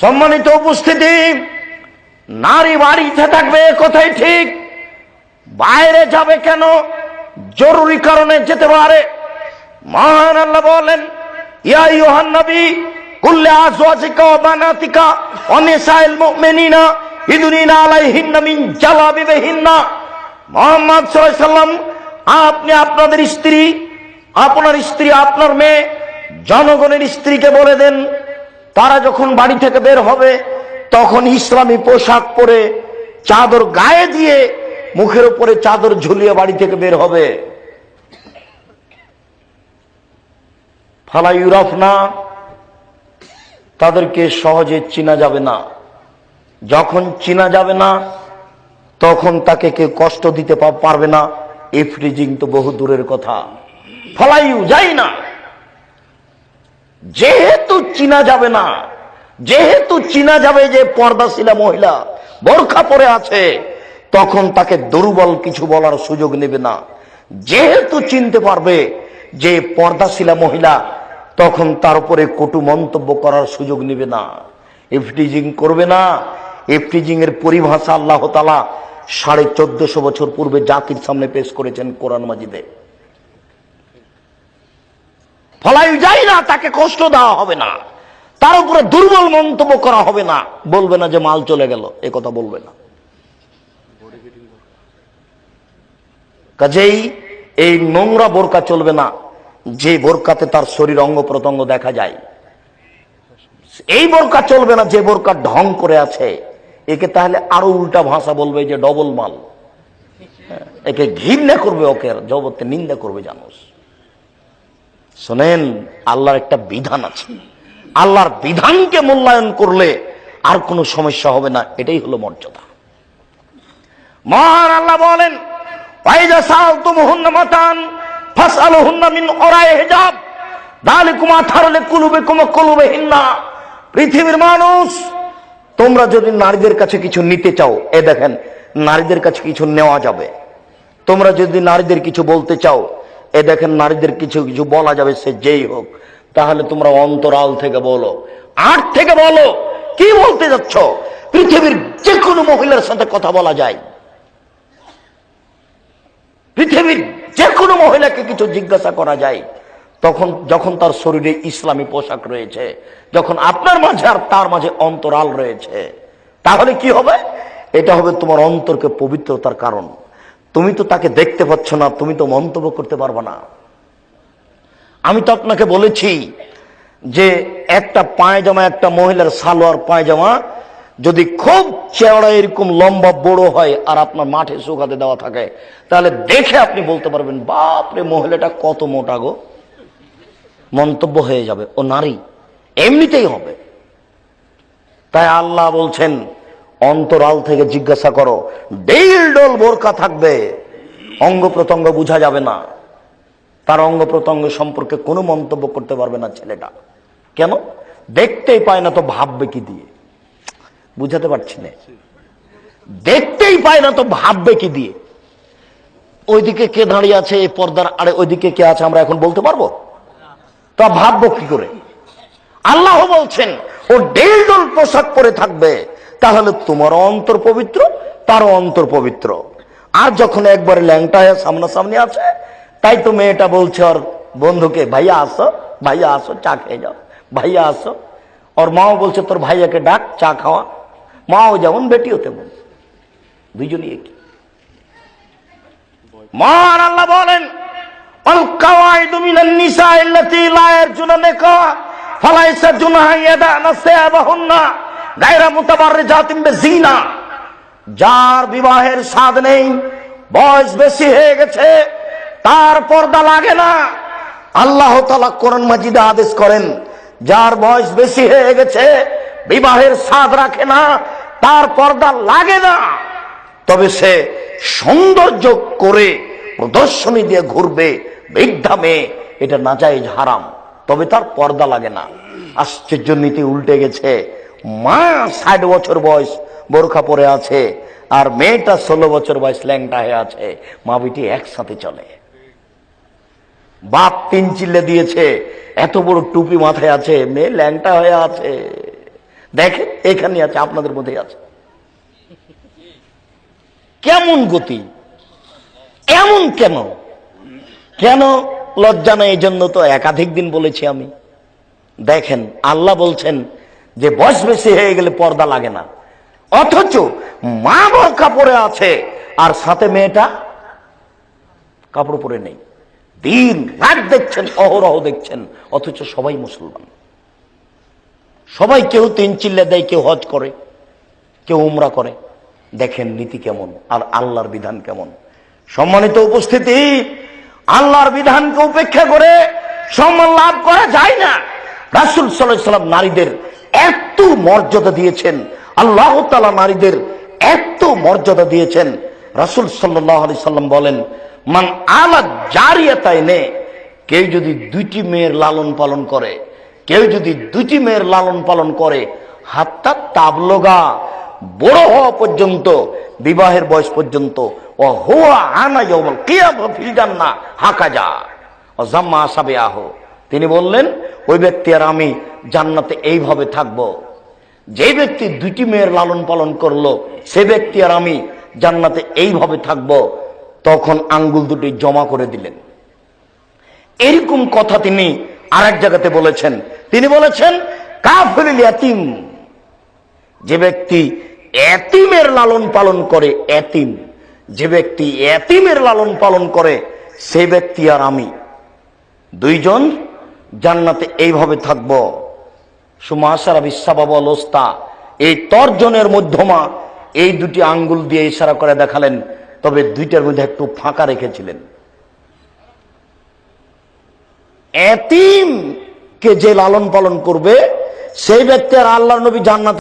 সম্মানিত উপস্থিতি, নারী বাড়িতে থাকবে এ কথাই ঠিক। বাইরে যাবে কেন? জরুরি কারণে যেতে পারে। মহান আল্লাহ বলেন, ইয়া ইউহান নবী, কুল্লে আজওয়াজিকা ওয়া বানাতিকা ওয়া নিসাইল মুমিনিনা ইদুনিনা আলাইহিন্না মিন জালাবিবিহিন্না। মুহাম্মদ সাল্লাল্লাহু সাল্লাম, আপনি আপনাদের স্ত্রী, আপনার স্ত্রী আপনার মেয়ে, জনগণের স্ত্রীকে বলে দেন তারা যখন বাড়ি থেকে বের হবে, তখন ইসলামী পোশাক পরে চাদর গায়ে দিয়ে মুখের উপরে চাদর ঝুলিয়ে বাড়ি থেকে বের হবে। ফালা ইউরফ না, তাদেরকে সহজে চিনা যাবে না। যখন চিনা যাবে না, তখন তাকে কেউ কষ্ট দিতে পারবে না। ইফ্রিজিং তো বহু দূরের কথা। ফলাইউ যাই না যেহেতু চিনা যাবে না, যেহেতু চিনা যাবে যে পর্দাশীলা মহিলা বোরখা পরে আছে, তখন তাকে দুর্বল কিছু বলার সুযোগ নেবে না। যেহেতু চিনতে পারবে যে পর্দাশীলা মহিলা, তখন তার উপরে কটু মন্তব্য করার সুযোগ নেবে না। এফটিজিং করবে না। ইফটিজিং এর পরিভাষা আল্লাহ তালা সাড়ে চোদ্দশো বছর পূর্বে জাতির সামনে পেশ করেছেন কোরআন মাজিদে। ফলাই যায় না, তাকে কষ্ট দেওয়া হবে না। তার উপরে দুর্বল মন্তব্য করা হবে না। বলবে না যে মাল চলে গেল, এ কথা বলবে না। কাজেই এই নোংরা বোরকা চলবে না, যে বোরকাতে তার শরীর অঙ্গ প্রত্যঙ্গ দেখা যায়। এই বোরকা চলবে না, যে বোরকা ঢং করে আছে। একে তাহলে আরও উল্টা ভাষা বলবে যে ডবল মাল। একে ঘৃণা করবে ওকে জগতে নিন্দা করবে জানোস। শোনেন, আল্লাহর একটা বিধান আছে। আল্লাহর বিধানকে মূল্যায়ন করলে আর কোনো সমস্যা হবে না, এটাই হলো মর্যাদা। মহান আল্লাহ বলেন পৃথিবীর মানুষ, তোমরা যদি নারীদের কাছে কিছু নিতে চাও, এ দেখেন, নারীদের কাছে কিছু নেওয়া যাবে। তোমরা যদি নারীদের কিছু বলতে চাও এ দেখেন নারীদের কিছু কিছু বলা যাবে, সে যেই হোক। তাহলে তোমরা অন্তরাল থেকে বলো। আট থেকে বলো। কি বলতে যাচ্ছ? পৃথিবীর যে কোনো মহিলার সাথে কথা বলা যায়। পৃথিবীর যে কোনো মহিলাকে কিছু জিজ্ঞাসা করা যায়। তখন, যখন তার শরীরে ইসলামী পোশাক রয়েছে, যখন আপনার মাঝে আর তার মাঝে অন্তরাল রয়েছে, তাহলে কি হবে? এটা হবে তোমার অন্তরকে পবিত্রতার কারণ। তুমি তো তাকে দেখতে পাচ্ছ না, তুমি তো মন্তব্য করতে পারবে না। আমি তো আপনাকে বলেছি যে একটা পায়জামা, একটা মহিলার সালোয়ার পায়জামা যদি খুব চেওড়া এরকম লম্বা বড় হয় আর আপনার মাঠে শুকাতে দেওয়া থাকে, তাহলে দেখে আপনি বলতে পারবেন বাপরে মহিলাটা কত মোটা গো। মন্তব্য হয়ে যাবে, ও নারী, এমনিতেই হবে। তাই আল্লাহ বলছেন অন্তরাল থেকে জিজ্ঞাসা করো ডেল ডোল বোরকা থাকবে। অঙ্গ প্রত্যঙ্গ বোঝা যাবে না। তার অঙ্গ প্রত্যঙ্গ সম্পর্কে কোনো মন্তব্য করতে পারবে না ছেলেটা। কেন? দেখতেই পায় না তো ভাববে কি দিয়ে। বুঝাতে পারছি না। দেখতেই পায় না তো ভাববে কি দিয়ে। ওইদিকে কে দাঁড়িয়ে আছে এই পর্দার আরে ওইদিকে কে আছে আমরা এখন বলতে পারব? তা ভাববো কি করে? আল্লাহ বলছেন, ও ডেল ডোল পোশাক পরে থাকবে। তাহলে তোমারও অন্তর পবিত্র, তারও অন্তর পবিত্র। আর যখন একবারে ল্যাংটা সামনা সামনাসামনি আছে, তাই তো মেয়েটা বলছে ওর বন্ধুকে, ভাইয়া আসো ভাইয়া আসো, চা খেয়ে যাও, ভাইয়া আসো। ওর মাও বলছে, তোর ভাইয়াকে ডাক, চা খাওয়া। মাও যেমন বেটিও তেমন দুইজনই একই। মহান আল্লাহ বলেন নিসা ইল্লাতি যার বিবাহের স্বাদ নেই, বয়স বেশি হয়ে গেছে, তার পর্দা লাগে না। আল্লাহ তালা কোরআন মাজিদে আদেশ করেন, যার বয়স বেশি হয়ে গেছে, বিবাহের স্বাদ রাখে না, তার পর্দা লাগে না। তবে সে সৌন্দর্য করে প্রদর্শনী দিয়ে ঘুরবে, বৃদ্ধা মেয়ে, এটা নাজাইজ হারাম, তবে তার পর্দা লাগে না। আশ্চর্য নীতি উল্টে গেছে। মা ষাট বছর বয়স, বোরখা পরে আছে, আর মেয়েটা ষোলো বছর বয়স, ল্যাংটা হয়ে আছে। মা বিটি একসাথে চলে। বাপ তিন চিল্লে দিয়েছে, এত বড় টুপি মাথায় আছে, মেয়ে ল্যাংটা হয়ে আছে। দেখেন, এখানে আছে, আপনাদের মধ্যে আছে। কেমন গতি? এমন কেন? কেন? লজ্জা নেই, এই জন্য তো একাধিক দিন বলেছি আমি। দেখেন, আল্লাহ বলছেন যে বয়স বেশি হয়ে গেলে পর্দা লাগে না। অথচ মা বর কাপড়ে আছে, আর সাথে মেয়েটা কাপড় পরে নেই। দিন রাত দেখছেন, অহরহ দেখছেন, অথচ সবাই মুসলমান। সবাই কেউ তিন চিল্লে দেয়, কেউ হজ করে, কেউ উমরা করে। দেখেন নীতি কেমন, আর আল্লাহর বিধান কেমন। সম্মানিত উপস্থিতি, আল্লাহর বিধানকে উপেক্ষা করে সম্মান লাভ করা যায় না। রাসুল সাল্লাম নারীদের এত মর্যাদা দিয়েছেন। আল্লাহ তালা নারীদের এত মর্যাদা দিয়েছেন। রাসুল সাল্লাহ সাল্লাম বলেন, মান আলা জারিয়াতায় নে কেউ যদি দুইটি মেয়ের লালন পালন করে, কেউ যদি দুইটি মেয়ের লালন পালন করে, হাত্তা তাবলগা, বড় হওয়া পর্যন্ত, বিবাহের বয়স পর্যন্ত, ও হুয়া আনা ইয়াউমাল কিয়ামা ফিল জান্নাহ, হাকাজা ও জাম্মা আসাবে আহ তিনি বললেন, ওই ব্যক্তি আর আমি জান্নাতে এইভাবে থাকব। যে ব্যক্তি দুইটি মেয়ের লালন পালন করল, সে ব্যক্তি আর আমি জান্নাতে এইভাবে থাকব, তখন আঙ্গুল দুটি জমা করে দিলেন। এরকম কথা তিনি আর এক জায়গাতে বলেছেন। তিনি বলেছেন কাফিল ইয়াতিম। যে ব্যক্তি এতিমের লালন পালন করে এতিম যে ব্যক্তি এতিমের লালন পালন করে, সে ব্যক্তি আর আমি। দুইজন জান্নাতে এইভাবে থাকব। এই তর্জনের মধ্যমা এই দুটি আঙ্গুল দিয়ে ইশারা করে দেখালেন, তবে দুইটার মধ্যে একটু ফাঁকা রেখেছিলেন। এতিম কে যে লালন পালন করবে, সেই ব্যক্তি আর আল্লাহ নবী জান্নাত